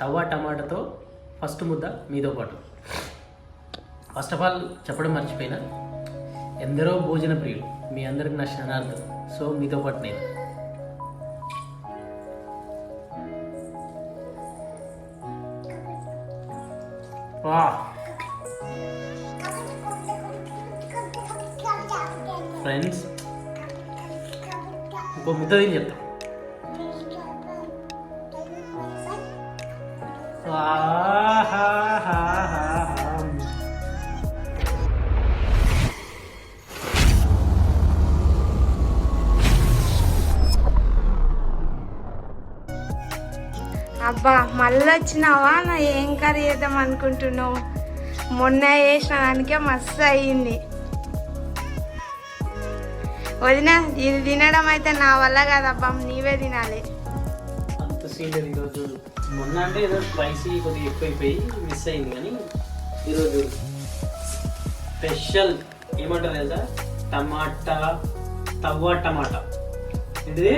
తవ్వ టమాటాతో ఫస్ట్ ముద్ద మీతో పాటు. ఫస్ట్ ఆఫ్ ఆల్ చెప్పడం మర్చిపోయినా ఎందరో భోజన ప్రియులు మీ అందరికి నా క్షణార్థం సో మీతో పాటు నేను. వా. ఫ్రెండ్స్ ఇంకో ముద్ద తిని చెప్తాం. అబ్బా మళ్ళీ వచ్చినావా నా ఏం కర్రీ చేద్దాం అనుకుంటున్నావు? మొన్న చేసిన దానికే మస్తు అయ్యింది. వదిన ఇది తినడం అయితే నా వల్ల కాదబ్బా నీవే తినాలి. అంత సీన్ ఈరోజు. మొన్న అంటే ఏదో స్పైసీ కొద్దిగా ఎక్కువైపోయి మిస్ అయింది కానీ ఈరోజు స్పెషల్ ఏమంటారు తెలుసా? టమాటా తవ్వ టమాటా. ఏంటిది?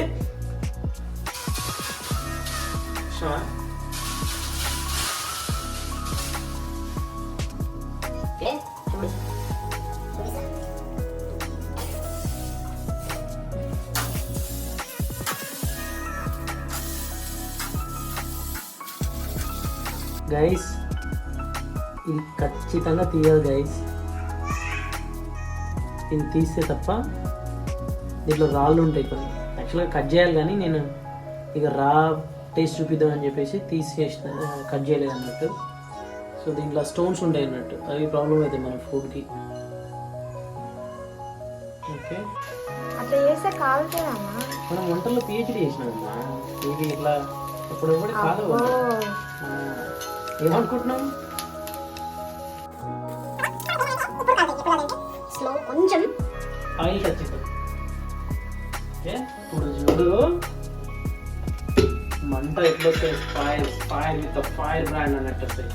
గైస్ ఇది ఖచ్చితంగా తీయాలి గైస్ ఇది తీస్తే తప్ప దీంట్లో రాళ్ళు ఉంటాయి కొన్ని. యాక్చువల్గా కట్ చేయాలి కానీ నేను ఇక రా టేస్ట్ చూపిద్దామని చెప్పేసి తీసేసిన కట్ చేయలేదు అన్నట్టు. సో దీంట్లో స్టోన్స్ ఉంటాయి అన్నట్టు. అవి ప్రాబ్లం అవుతాయి మన ఫుడ్కి ఓకే అట్లా చేస్తే కాలుతుందమ్మా మనం వంటల్లో పిహెచ్డి చేసినామమ్మా ఇది ఇట్లా ఇప్పుడు కూడా కాదు ఆ, ఏమనుకుంటున్నాం స్లో కొంచెం ఆయిల్ ఓకే ఇప్పుడు చూడు. మంట ఎట్లా వస్తాయి fire fire with fire brand అన్నట్టు వస్తాయి.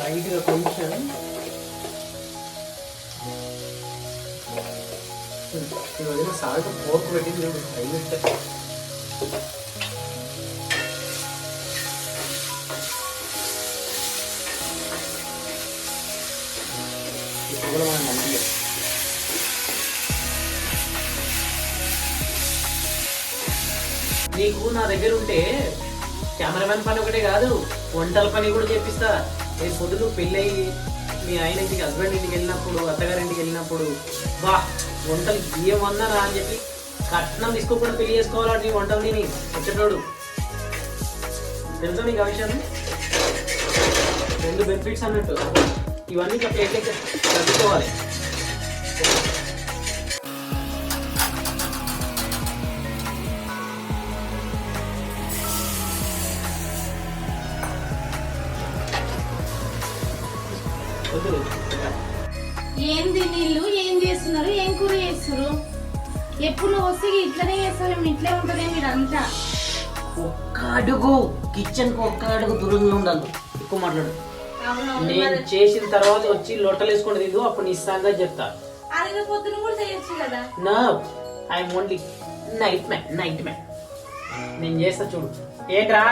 లైట్గా కొంచెం. ఈ సాల్ట్ పోర్క్ పెట్టింది హైలైట్. ఇప్పుడు కూడా మనం మంచిగా. నీకు నా దగ్గర ఉంటే కెమెరామెన్ పని ఒకటే కాదు వంటల పని కూడా చేపిస్తా. రేపు పొద్దున పెళ్ళయి మీ ఆయన ఇంటికి హస్బెండ్ ఇంటికి వెళ్ళినప్పుడు అత్తగారింటికి వెళ్ళినప్పుడు బా వంటలు ఏమన్నారా అని చెప్పి కట్నం తీసుకోకుండా పెళ్ళి చేసుకోవాలంటే వంటలు తిని వచ్చేటోడు తెలుసా నీకు ఆ విషయాన్ని? రెండు బెనిఫిట్స్ అన్నట్టు. ఇవన్నీ ఇట్లా ప్లేట్ చదువుకోవాలి నీళ్ళు ఏం చేస్తున్నారు? ఏం కూర చేస్తున్నారు ఎప్పుడు నువ్వు వస్తే ఇట్లనే చేస్తారు ఇట్లే ఉంటదే మీరు అంతా. ఒక్క అడుగు కిచెన్కు ఒక్క అడుగు దూరంగా ఉండాలి. ఎక్కువ మాట్లాడు. నేను చేసిన తర్వాత వచ్చి లొట్టలు వేసుకొని తిందు అప్పుడు నీ చెప్తా. అదిగా పొద్దున కూడా చేయొచ్చు కదా? నా I'm only night man night man నేను చేస్తా చూడు. ఏంట్రా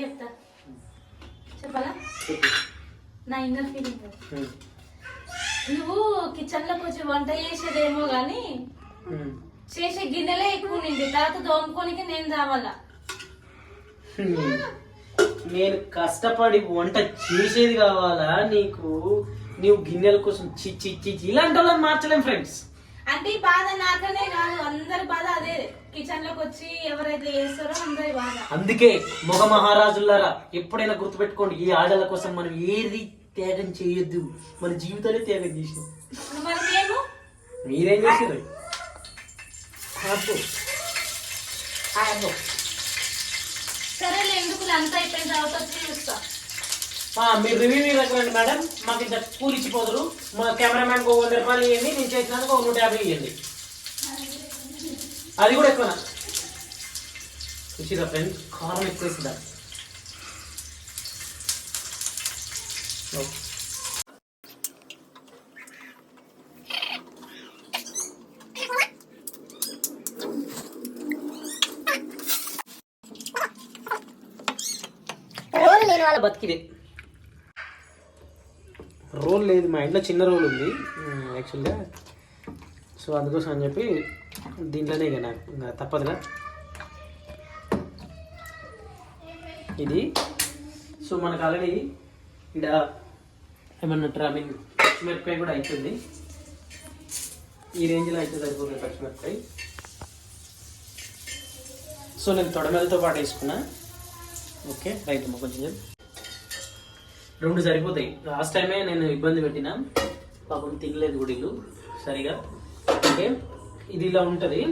చెప్తా. చెప్పాలా? నా ఇన్నర్ ఫీలింగ్. నువ్వు కిచెన్లోకి వచ్చి వంట చేసేదేమో గానీ. చేసే గిన్నెలే ఎక్కువ నిండి తర్వాత దోముకోనికి నేను రావాలా. నేను కష్టపడి వంట చేసేది కావాలా నీకు? నీవు గిన్నెల కోసం చిచ్చి చిచ్చి ఇలాంటి వాళ్ళని మార్చలేం ఫ్రెండ్స్. అంటే ఈ బాధ నాకనే కాదు. అందరి బాధ అదే. కిచెన్లోకి వచ్చి ఎవరైతే చేస్తారో అందరి బాధ. అందుకే మగ మహారాజులారా ఎప్పుడైనా గుర్తుపెట్టుకోండి ఈ ఆడల కోసం మనం ఏది త్యాగం చేయొద్దు. మన జీవితాలే త్యాగం చేసినాం. మరి చేసారు. సరేలే ఎందుకు అంతా అయిపోయిన తర్వాత వచ్చి చూస్తా. ఆ, మీరు రివ్యూ ఇవ్వకండి మేడం. మాకు ఇంత కూలి ఇచ్చిపోదురు. మా కెమెరామ్యాన్కి ఒక వంద రూపాయలు ఇవ్వండి నేను చేసినందుకు ఒక నూట యాభై ఇవ్వండి అది కూడా ఎక్కువ చూసిరా ఫ్రెండ్ కారం ఎక్కువ వేసిందా రోల్ లేని వాళ్ళ బతికిదే. రోల్ లేదు మా ఇంట్లో చిన్న రోల్ ఉంది యాక్చువల్గా. సో అందుకోసం అని చెప్పి దీంట్లోనే ఇక నాకు ఇంకా తప్పదుగా. ఇది. సో మనకు ఆల్రెడీ ఇక్కడ ఏమన్నట్టు ఐ మీన్ పచ్చిమిరపకాయ కూడా అవుతుంది ఈ రేంజ్లో అయితే సరిపోతుంది పచ్చిమిరపకాయ. సో నేను తొడమెలతో పాటు వేసుకున్నా. ఓకే రైట్ అమ్మ కొంచెం రెండు సరిపోతాయి. లాస్ట్ టైమే నేను ఇబ్బంది పెట్టిన. పాపం తినలేదు గుడిలు సరిగా. ఓకే ఇది ఇలా ఉంటుంది.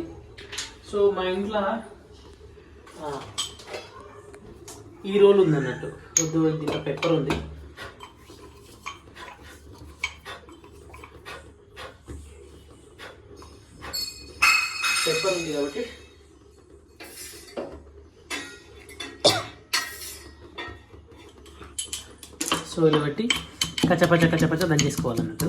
సో మా ఇంట్లో ఈ రోల్ ఉంది అన్నట్టు వద్దు దీంట్లో పెప్పర్ ఉంది పెప్పర్ ఉంది కాబట్టి. సో ఇలా పెట్టి కచ్చపచ్చ కచ్చపచ్చ దంచేసుకోవాలన్నట్టు.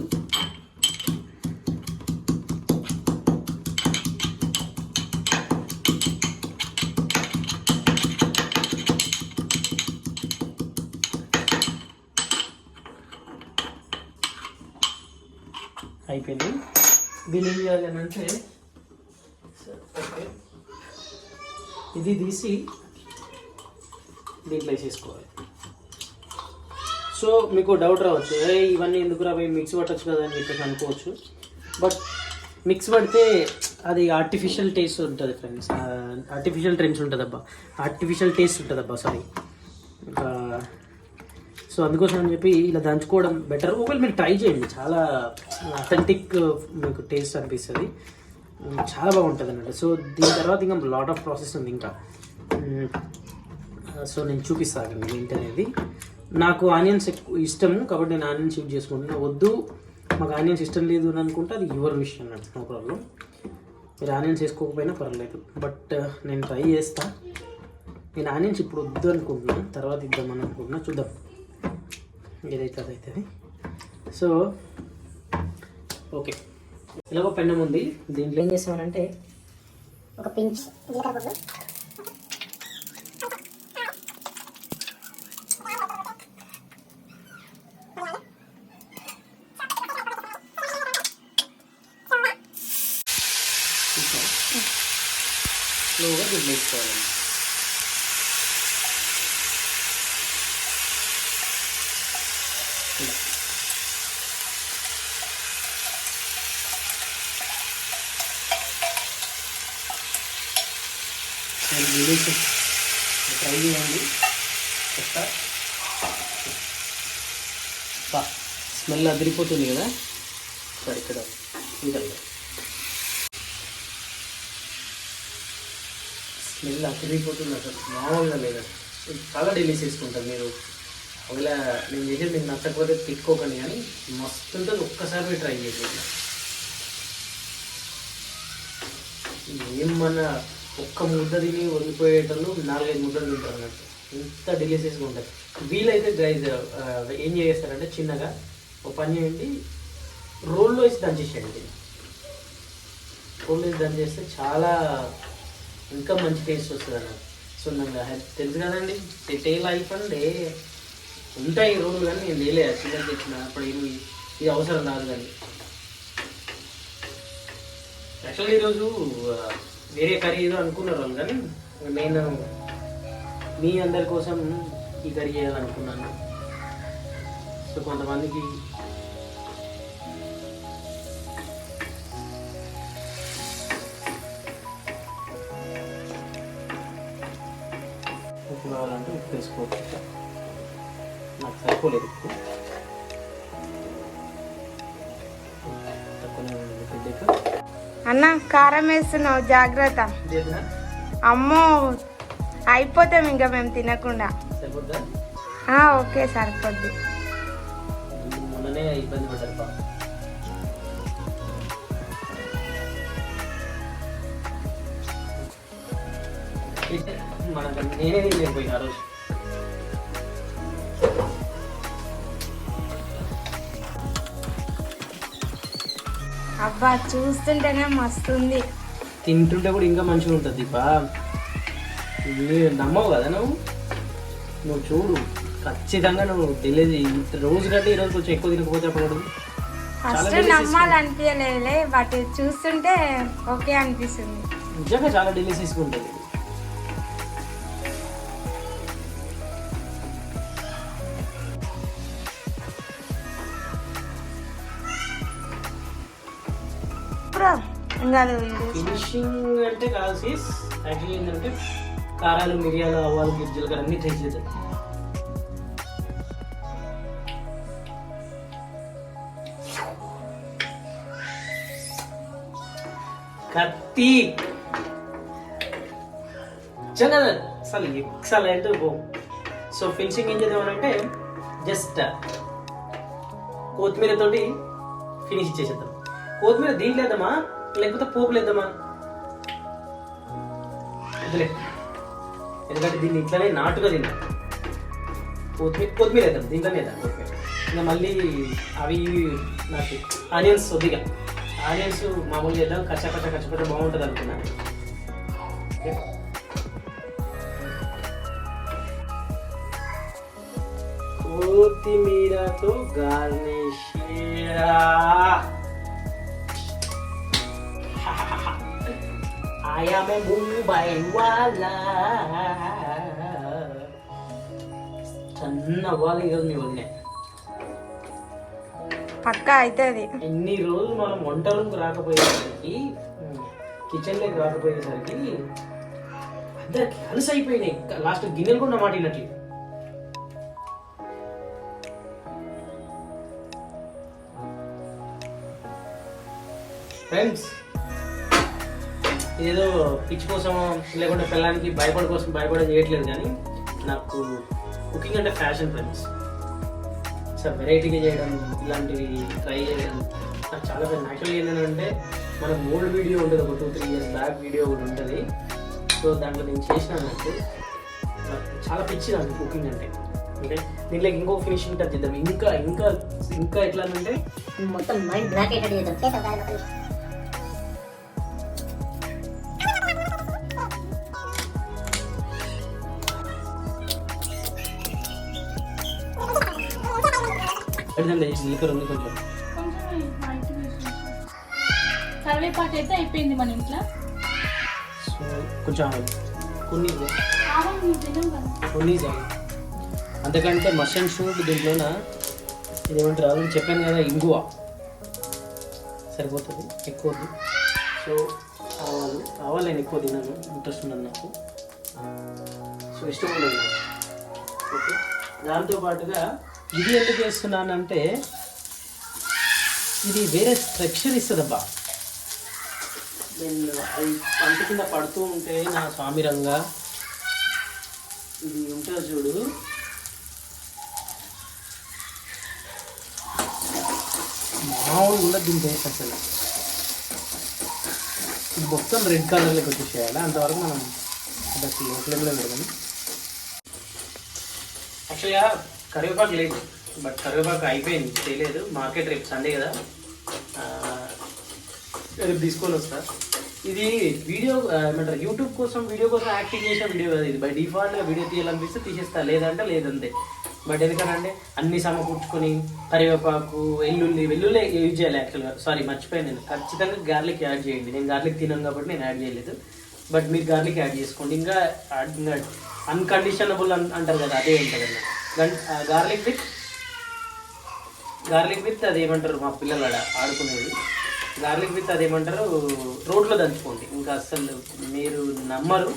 తీసి దీంట్లో వేసేసుకోవాలి. సో మీకు డౌట్ రావచ్చు. ఏ ఇవన్నీ ఎందుకు రా మిక్స్ పట్టచ్చు కదా అని చెప్పేసి అనుకోవచ్చు. బట్ మిక్స్ పడితే అది ఆర్టిఫిషియల్ టేస్ట్ ఉంటుంది ఫ్రెండ్స్ ఆర్టిఫిషియల్ ట్రెండ్స్ ఉంటుంది అబ్బా ఆర్టిఫిషియల్ టేస్ట్ ఉంటుంది అబ్బా సారీ సో అందుకోసం అని చెప్పి ఇలా దంచుకోవడం బెటర్ ఒకవేళ మీరు ట్రై చేయండి. చాలా అథెంటిక్ మీకు టేస్ట్ అనిపిస్తుంది. చాలా బాగుంటుంది అన్నట్టు సో దీని తర్వాత ఇంకా లాట్ ఆఫ్ ప్రాసెస్ ఉంది ఇంకా. సో నేను చూపిస్తాను ఏంటి అనేది. నాకు ఆనియన్స్ ఎక్కువ ఇష్టము కాబట్టి నేను ఆనియన్స్ యూజ్ చేసుకుంటున్నా. వద్దు మాకు ఆనియన్స్ ఇష్టం లేదు అని అనుకుంటే అది యువర్ విష్ అన్నట్టు నో ప్రాబ్లం. మీరు ఆనియన్స్ వేసుకోకపోయినా పర్లేదు బట్ నేను ట్రై చేస్తా. నేను ఆనియన్స్ ఇప్పుడు వద్దు అనుకుంటున్నాను తర్వాత ఇద్దామని అనుకుంటున్నా చూద్దాం. ఏదైతే అదైతుంది. So okay. ఇలాగో పెన్నం ఉంది దీంట్లో ఏం చేస్తామనంటే ఒక పించ్ జీలకర్ర గుడ్డు స్లోగా గుడ్లు వేసుకోవాలి నేను విలేజ్ ట్రై చేయండి. చెప్తా. స్మెల్ అదిరిపోతుంది కదా? సరే ఇక్కడ ఇంకా స్మెల్ అదిరిపోతుంది అసలు. మామూలుగా లేదు. చాలా డెలీస్ చేసుకుంటారు మీరు. ఒకవేళ నేను చేసేది మీకు నచ్చకపోతే తిట్టుకోకండి కానీ మస్తు ఉంటుంది. ఒక్కసారి ట్రై చేసేది ఏం మన ఒక్క ముద్ద తిని వదిలిపోయేటోళ్ళు నాలుగైదు ముద్దలు తింటారు అన్నట్టు. ఇంత డెలీసియస్గా ఉంటుంది వీలైతే గైజ్ ఏం చేస్తారంటే చిన్నగా ఒక పని చేయండి. రోల్లో వేసి దంచేసేయండి. రోల్లో వేసి దంచేస్తే చాలా ఇంకా మంచి టేస్ట్ వస్తుంది అన్నమాట సో నాకు తెలుసు కదండి టే లైఫ్ అంటే ఉంటాయి రోజులు కానీ నేను లేలే చిన్న తెచ్చిన అప్పుడు ఏమి ఇది అవసరం రాదు కానీ. యాక్చువల్ ఈరోజు వేరే కర్రీ ఏదో అనుకున్నారు వాళ్ళు కానీ నేను మీ అందరి కోసం ఈ కర్రీ చేయాలనుకున్నాను సో కొంతమందికి ఉప్పు కావాలంటే ఉప్పు వేసుకోవచ్చు నాకు సరిపోలేదు. ఉప్పు అన్న కారం వేస్తున్నావు జాగ్రత్త. అమ్మో అయిపోతాం ఇంకా మేము తినకుండా. ఓకే సరిపోద్ది. ఇబ్బంది పడ్డారు నేనే తినలేకపోయినా ఆ రోజు అబ్బా చూస్తుంటేనే మస్తు ఉంది తింటుంటే కూడా ఇంకా మంచిగా ఉంటుంది దీపా. నమ్మవు కదా నువ్వు? నువ్వు చూడు ఖచ్చితంగా నువ్వు తెలియదు. రోజు కంటే ఈరోజు కొంచెం ఎక్కువ తినకపోతే అప్పుడు ఫస్ట్ నమ్మాలనిపించలేదులే బట్ చూస్తుంటే ఓకే అనిపిస్తుంది. నిజంగా చాలా డెలిసియస్గా ఉంటుంది. ఇంకా ఫినిషింగ్ అంటే కాదు సీస్ యాక్చువల్లీ ఏంటంటే కారాలు మిరియాలు ఆవాలు గిజ్జలు అన్ని టేస్ట్ చేద్దాం. కత్తి. నిజంగా అసలు ఎక్సలెంట్ బో సో ఫినిషింగ్ ఏం చేద్దామనంటే జస్ట్ కొత్తిమీర తోటి ఫినిష్ చేసేద్దాం. కొత్తిమీర దీంట్లో వేద్దామా? లేకపోతే పోపులు వేద్దామా వదిలే. ఎందుకంటే దీన్ని ఇట్లానే నాటుగా తిన్నా. కొత్తిమీర కొత్తిమీర వేద్దాం దీంట్లోనే వేద్దాం. కొత్తిమీర ఇంకా మళ్ళీ అవి నాకు ఆనియన్స్ కొద్దిగా. ఆనియన్స్ మామూలుగా వేద్దాం కచ్చా కచ్చా కచ్చ బాగుంటుంది అనుకున్నా. కొత్తిమీరతో garnish Am a Mumbai wala. సన్న అవ్వాలి ఈరోజు మీ వదిలే పక్కా అవుతుంది ఎన్ని రోజులు మనం వంట రూమ్కి రాకపోయేసరికి కిచెన్లోకి రాకపోయేసరికి అందరికి అలసి అయిపోయినాయి. లాస్ట్ గిన్నెలు కూడా మాట వినట్లు ఫ్రెండ్స్ ఏదో పిచ్చి కోసం లేకుంటే పిల్లానికి భయపడ కోసం భయపడ చేయట్లేదు కానీ నాకు కుకింగ్ అంటే ఫ్యాషన్ ఫ్రెండ్స్ సార్ వెరైటీగా చేయడం ఇలాంటివి ట్రై చేయడం నాకు చాలా పెద్ద యాక్చువల్లీ ఏంటంటే మనకు ఓల్డ్ వీడియో ఉంటుంది ఒక two three years back video ఒకటి ఉంటుంది. సో దాంట్లో నేను చేసినాను నాకు. చాలా పిచ్చి నాకు కుకింగ్ అంటే. అంటే దీంట్లో ఇంకో ఫినిషింగ్ టచ్ చేద్దాం. ఇంకా ఇంకా ఇంకా ఎట్లా అంటే మొత్తం మైండ్ బ్లాక్ అయ్యేటట్టు అడిదండి లిక్కర్ ఉంది కొంచెం. కరివేపాకు అయితే అయిపోయింది మన ఇంట్లో సో కొంచెం ఆవాలి. కొన్ని కొన్ని అంతకంటే మషన్ షూట్ దీంట్లోన ఇదేమంటారు ఆల్రెడీ చెప్పాను కదా ఇంగువ సరిపోతుంది ఎక్కువ. సో ఆవాలు ఆవాలు నేను ఎక్కువ తిన్నాను ఇంట్రెస్ట్ ఉన్నది నాకు సో ఇష్టం ఉండదు. ఓకే దాంతో పాటుగా ఇది ఎందుకు చేస్తున్నానంటే ఇది వేరే స్ట్రక్చర్ ఇస్తుందబ్బా. నేను అది పంట కింద పడుతూ ఉంటే నా స్వామిరంగా ఇది ఉంటుంది చూడు. మామూలు కూడా దీని టేస్ట్ అసలు ఇది మొత్తం రెడ్ కలర్లోకి వచ్చేసేయాలి? అంతవరకు మనం బస్ లోపల కూడా పెడదాం యాక్చువల్గా కరివేపాకు లేదు. బట్ కరివేపాకు అయిపోయింది. చేయలేదు మార్కెట్ రేపు సండే కదా. రేపు తీసుకొని వస్తా. ఇది వీడియో ఏమంటారు యూట్యూబ్ కోసం వీడియో కోసం యాక్టింగ్ చేసిన వీడియో కదా ఇది. బై డిఫాల్ట్గా వీడియో తీయాలనిపిస్తే తీసేస్తా. లేదంటే లేదంతే. బట్ ఎందుకంటే అన్ని సమకూర్చుకొని కరివేపాకు వెల్లుల్లి వెల్లుల్లి యూజ్ చేయాలి యాక్చువల్గా సారీ మర్చిపోయాను నేను. ఖచ్చితంగా గార్లిక్ యాడ్ చేయండి. నేను గార్లిక్ తినను కాబట్టి నేను యాడ్ చేయలేదు. బట్ మీరు గార్లిక్ యాడ్ చేసుకోండి. ఇంకా ఇంకా అన్కండిషనబుల్ అంటారు కదా అదే ఉంటుంది అన్న గార్లిక్ విత్ గార్లిక్ విత్ అది ఏమంటారు మా పిల్లలు ఆడ ఆడుకునేది. గార్లిక్ విత్ అది ఏమంటారు రోడ్లో దంచుకోండి. ఇంకా అస్సలు మీరు నమ్మరు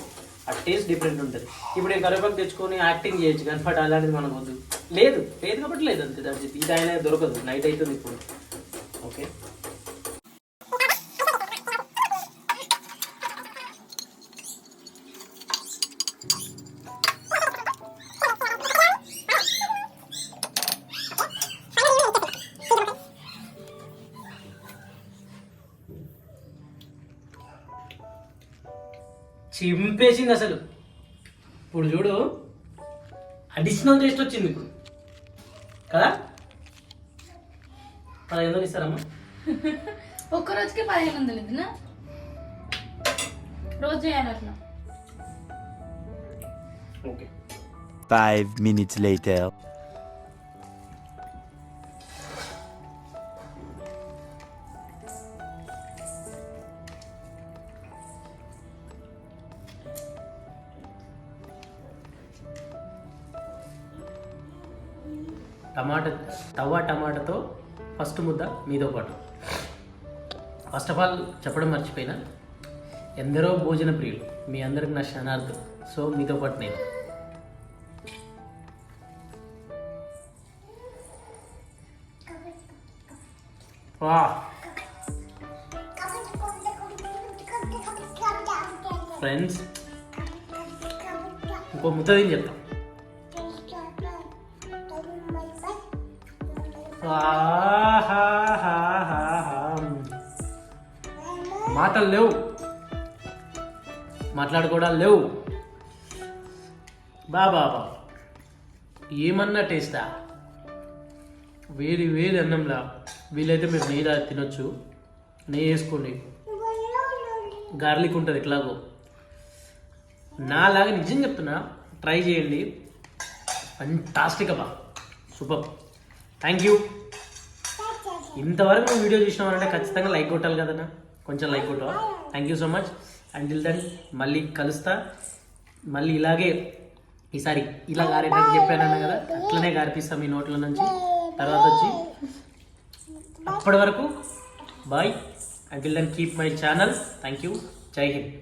ఆ టేస్ట్ డిఫరెంట్ ఉంటుంది. ఇప్పుడు నేను కరివేపాకు తెచ్చుకొని యాక్టింగ్ చేయొచ్చు కన్ఫర్ట్ అలాంటిది మనకు వద్దు. లేదు లేదు కాబట్టి లేదు అంతే దాని ఇది ఆయన దొరకదు నైట్ అవుతుంది ఇప్పుడు. ఓకే చింపేసింది అసలు. ఇప్పుడు చూడు అడిషనల్ టేస్ట్ వచ్చింది ఇప్పుడు. కదా? పదహైదు వందలు ఇస్తారమ్మా. ఒక్క రోజుకి పదిహేను వందలు ఇదినా రోజు చేయాలి అట్లా. Okay Five minutes later. టమాటా తవ్వ టమాటాతో ఫస్ట్ ముద్ద మీతో పాటు. ఫస్ట్ ఆఫ్ ఆల్ చెప్పడం మర్చిపోయినా ఎందరో భోజన ప్రియులు మీ అందరికి నా క్షణార్థం. సో మీతో పాటు నేను. వా. ఫ్రెండ్స్ ఇంకో ముద్ద తిని చెప్తాం. మాటలు లేవు. మాట్లాడుకోవడాలు లేవు. బాబా బా ఏమన్నా టేస్టా? వేడి వేడి అన్నంలా. వీలైతే మీరు నెయ్యి తినొచ్చు. నెయ్యి వేసుకోండి. గార్లిక్ ఉంటుంది ఎట్లాగో. నాలాగా నిజం చెప్తున్నా. ట్రై చేయండి. ఫంటాస్టిక్ అబ్బా. సూపర్ థ్యాంక్ యూ ఇంతవరకు నువ్వు వీడియో చూసినావంటే ఖచ్చితంగా లైక్ కొట్టాలి కదన్నా. కొంచెం like కొట్టవా thank you so much until then మళ్ళీ కలుస్తా. మళ్ళీ ఇలాగే ఈసారి ఇలా గారేటట్టు చెప్పానన్నా కదా అట్లనే గారిపిస్తా మీ నోట్ల నుంచి. తర్వాత వచ్చి అప్పటి వరకు bye until then keep my channel thank you జై హింద్